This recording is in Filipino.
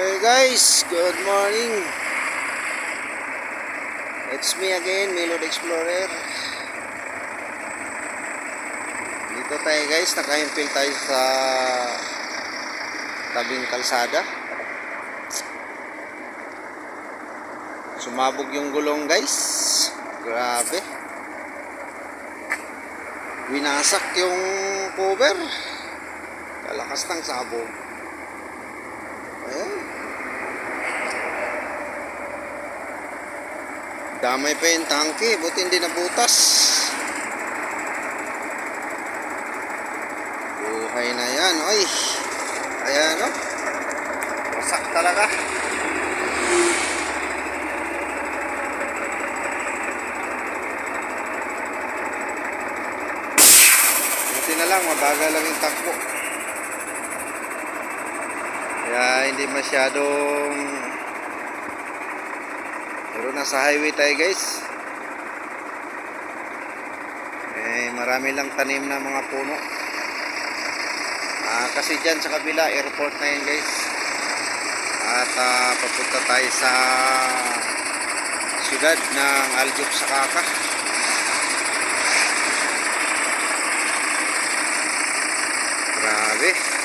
Hey guys, good morning. It's me again, Milod Explorer. Dito tayo guys, nakahimpil tayo sa tabing kalsada. Sumabog yung gulong guys. Grabe. Winasak yung cover. Kalakas ng sabog. Ayan. Damay pa yung tangke, buti hindi nabutas. Buhay na yan, oy. Ayan, no? Wasak talaga. Buti na lang, mabagal lang yung takbo. Kaya hindi masyadong pero nasa highway tayo guys. Eh marami lang tanim na mga puno. Ah, kasi dyan sa kabila airport na yan guys. At ah, papunta tayo sa siyudad ng Aljub Sakaka. Grabe.